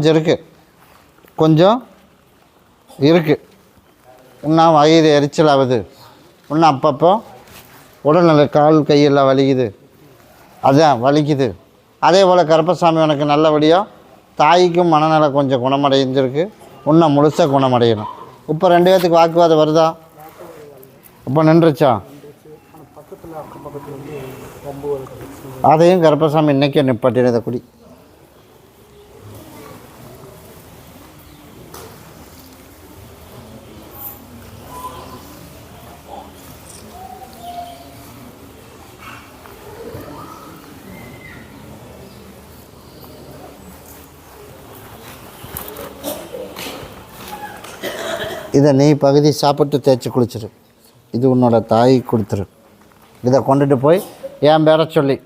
கொஞ்சம் இருக்குது கொஞ்சம் இருக்குது இன்னும் வயிறு எரிச்சல் ஆகுது. இன்னும் அப்பப்போ உடல்நல கால் கையெல்லாம் வலிக்குது. அதான் வலிக்குது. அதே போல் கருப்பசாமி உனக்கு நல்லபடியாக தாய்க்கும் மனநலம் கொஞ்சம் குணமடைஞ்சிருக்கு. இன்னும் முழுசாக குணமடையணும். இப்போ ரெண்டு பேர்த்துக்கு வாக்குவாதம் வருதா? இப்போ நின்றுச்சா? அதையும் கருப்பசாமி இன்றைக்கே நிப்பாட்டினதை குடி. இதை நீ பகுதி சாப்பிட்டு தேய்ச்சி குளிச்சிரு. இது உன்னோட தாய் கொடுத்துரு. இதை கொண்டுட்டு போய் என் பேர சொல்லி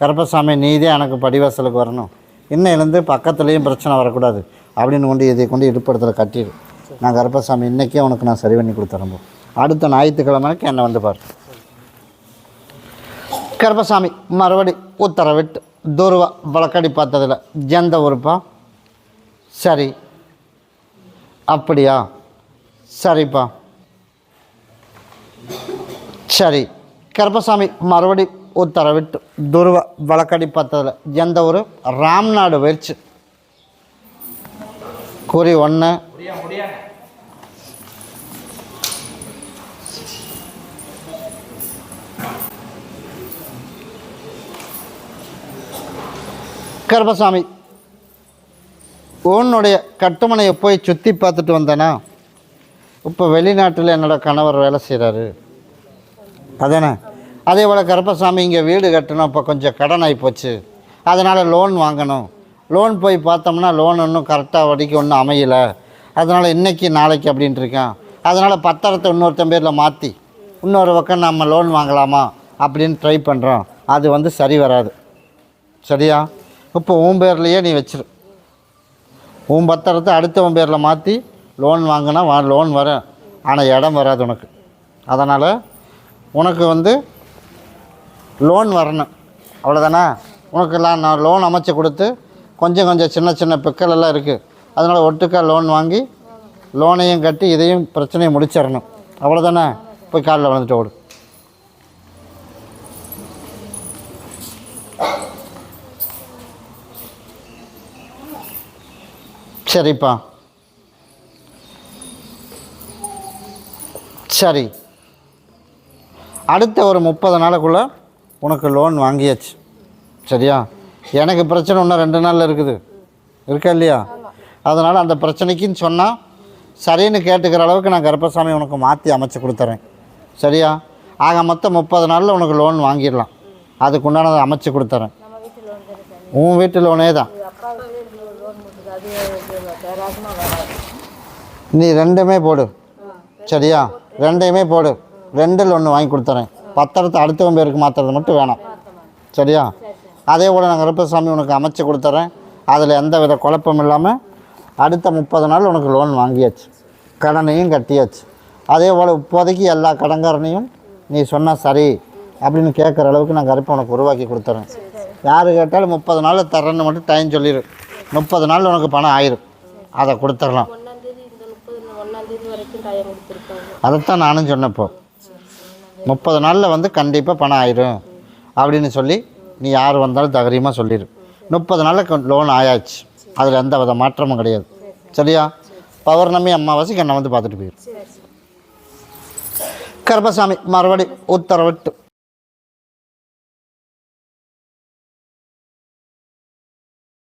கருப்பசாமி நீதே எனக்கு படிவாசலுக்கு வரணும். இன்னையிலேருந்து பக்கத்துலேயும் பிரச்சனை வரக்கூடாது. அப்படின்னு கொண்டு இதை கொண்டு இடுப்படத்தில் கட்டிடு. நான் கருப்பசாமி இன்றைக்கே உனக்கு நான் சரி பண்ணி கொடுத்துறேன் அடுத்த ஞாயிற்றுக்கிழமைக்கு என்னை வந்து பாரு. கருப்பசாமி மறுபடி உத்தரவிட்டு தூர்வா வழக்கடி பார்த்ததில் எந்த உறுப்பா சரி. அப்படியா? சரிப்பா. சரி கருப்பசாமி மறுபடி உத்தரவிட்டு துருவ வழக்கடி பார்த்ததில் எந்த ஒரு ராம்நாடு போயிடுச்சு குறி ஒன்று கருப்பசாமி உன்னுடைய கட்டுமனையை போய் சுற்றி பார்த்துட்டு வந்தேனா? இப்போ வெளிநாட்டில் என்னோடய கணவர் வேலை செய்கிறாரு. அதானே? அதே போல் கருப்பசாமி இங்கே வீடு கட்டணும் இப்போ கொஞ்சம் கடன் ஆகி போச்சு. அதனால் லோன் வாங்கணும். லோன் போய் பார்த்தோம்னா லோன் இன்னும் கரெக்டாக வடிக்க ஒன்றும் அமையலை. அதனால் இன்றைக்கி நாளைக்கு அப்படின்ட்டு இருக்கேன். அதனால் பத்திரத்தை இன்னொருத்தன் பேரில் மாற்றி இன்னொரு பக்கம் நம்ம லோன் வாங்கலாமா அப்படின்னு ட்ரை பண்ணுறோம் அது வந்து சரி வராது. சரியா? இப்போ உன் பேர்லேயே நீ வச்சிரு. உன் பத்திரத்தை அடுத்தவன் பேரில் மாற்றி லோன் வாங்கினா வா லோன் வரும் ஆனால் இடம் வராது உனக்கு. அதனால் உனக்கு வந்து லோன் வரணும். அவ்வளோதானே உனக்கு நான் லோன் அமைச்சு கொடுத்து கொஞ்சம் கொஞ்சம் சின்ன சின்ன பிக்கல் எல்லாம் இருக்குது அதனால் ஒட்டுக்கா லோன் வாங்கி லோனையும் கட்டி இதையும் பிரச்சனையை முடிச்சிடணும். அவ்வளோதானே போய் காலில் விழுந்துட்டு ஓடு. சரிப்பா. சரி. அடுத்த ஒரு முப்பது நாளுக்குள்ளே உனக்கு லோன் வாங்கியாச்சு. சரியா? எனக்கு பிரச்சனை இன்னும் ரெண்டு நாளில் இருக்குது. இருக்கா இல்லையா? அதனால் அந்த பிரச்சனைக்குன்னு சொன்னால் சரின்னு கேட்டுக்கிற அளவுக்கு நான் கருப்பசாமி உனக்கு மாற்றி அமைச்சு கொடுத்துறேன். சரியா? ஆக மொத்தம் முப்பது நாளில் உனக்கு லோன் வாங்கிடலாம். அதுக்கு உண்டானதை அமைச்சு கொடுத்துறேன். உன் வீட்டு லோனே தான். நீ ரெண்டுமே போடு. சரியா? ரெண்டையுமே போடு. ரெண்டில் ஒன்று வாங்கி கொடுத்துறேன். பத்திரத்தை அடுத்தவன் பேருக்கு மாற்றுறது மட்டும் வேணாம். சரியா? அதே போல் நான் கருப்பசாமி உனக்கு அமைச்சு கொடுத்துறேன். அதில் எந்த வித குழப்பம் இல்லாமல் அடுத்த முப்பது நாள் உனக்கு லோன் வாங்கியாச்சு. கடனையும் கட்டியாச்சு. அதே போல் இப்போதைக்கு எல்லா கடன்காரனையும் நீ சொன்னால் சரி அப்படின்னு கேட்குற அளவுக்கு நான் கருப்பை உனக்கு உருவாக்கி கொடுத்துறேன். யார் கேட்டாலும் முப்பது நாள் தரேன்னு மட்டும் டைம் சொல்லிடு முப்பது நாள் உனக்கு பணம் ஆயிரும். அதை கொடுத்துடலாம். அதைத்தான் நானும் சொன்னப்போ முப்பது நாளில் வந்து கண்டிப்பாக பணம் ஆயிரும் அப்படின்னு சொல்லி நீ யார் வந்தாலும் தகரியமாக சொல்லிடு முப்பது நாளில் லோன் ஆயாச்சு. அதில் எந்த வித மாற்றமும் கிடையாது. சரியா? பௌர்ணமி அமாவாசைக்கு என்னை வந்து பார்த்துட்டு போயிடும் கருப்பசாமி மறுபடி உத்தரவிட்டு.